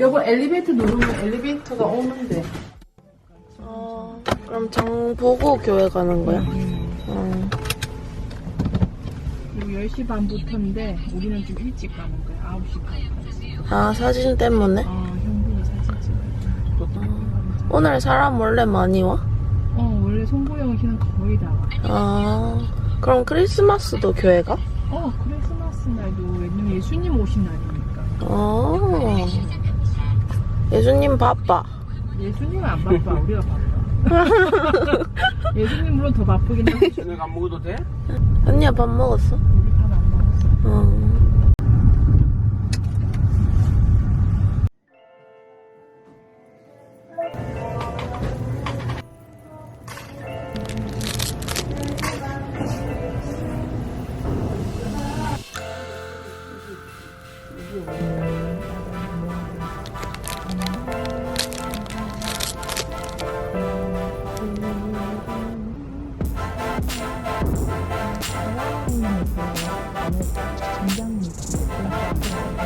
여보 엘리베이터 누르면 엘리베이터가 오는데. 어, 그럼 장 보고 교회 가는 거야? 어. 그리고 10시 반부터인데 우리는 좀 일찍 가는 거야. 9시 반까지. 아, 사진 때문에? 어, 형부가 사진 찍어. 오늘 사람 원래 많이 와? 어, 원래 송보영 씨는 거의 다 와. 아, 그럼 크리스마스도 교회 가? 어, 크리스마스 날도 왜냐면 예수님 오신 날이니까. 어. 예수님 바빠. 예수님은 안 바빠. 우리가 바빠. 예수님 물론 더 바쁘긴 한데 저녁 안 먹어도 돼? 언니야 밥 먹었어? 우리 밥 안 먹었어. 어.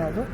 kaldı.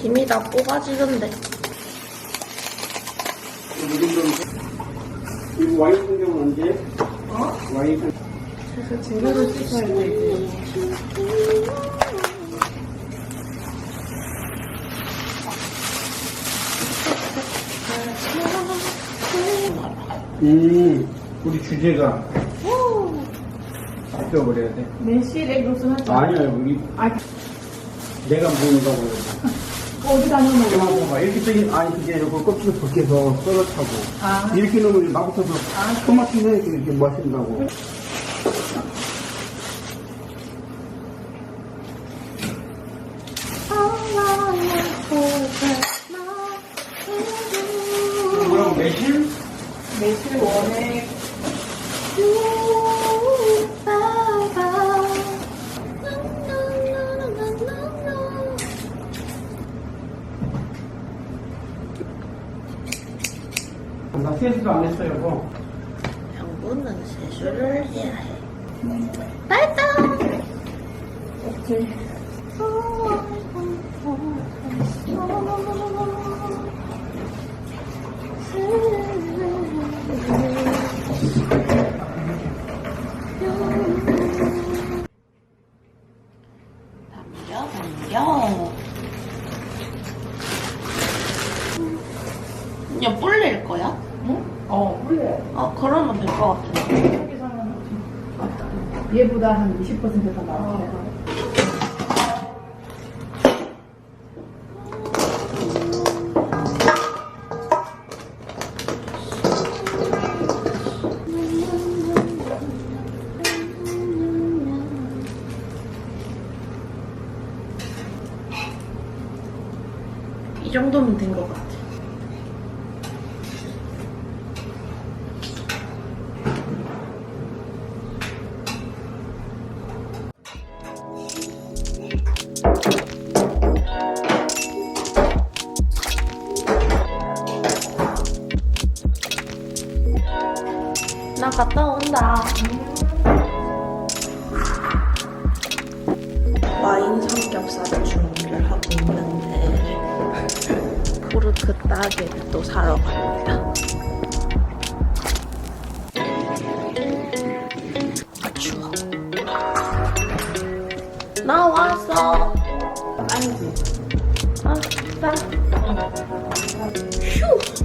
김이 다 뽑아지던데. 이 와인 경우는 언제? 어? 와인 그래서 재료를 씻어야 되지. 음, 우리 주제가 바뀌어버려야 돼. 매실에 무슨 하지? 아니야, 우리 아, 내가 먹는다고. 어디 다녀 먹어? 이렇게 봐봐. 이렇게 아니, 그게 이거 껍질을 벗겨서 썰어차고. 아. 이렇게 넣으면 막붙어서 토마토 넣으니까 이렇게 마신다고. 뭐라고, 매실? 매실 원액. 나 세수도 안 했어 여보 당분은 세수를 해야 해. 빠이빠이! 오케이. 얘보다 한 20%더 나와. 이 정도면 된 것 같아. 갔다 온다. 와인 삼겹살 준비를 하고 있는데 포르크 따개를 또 사러 갑니다. 아 추워. 나 왔어. 아니지. 아, 나. 휴.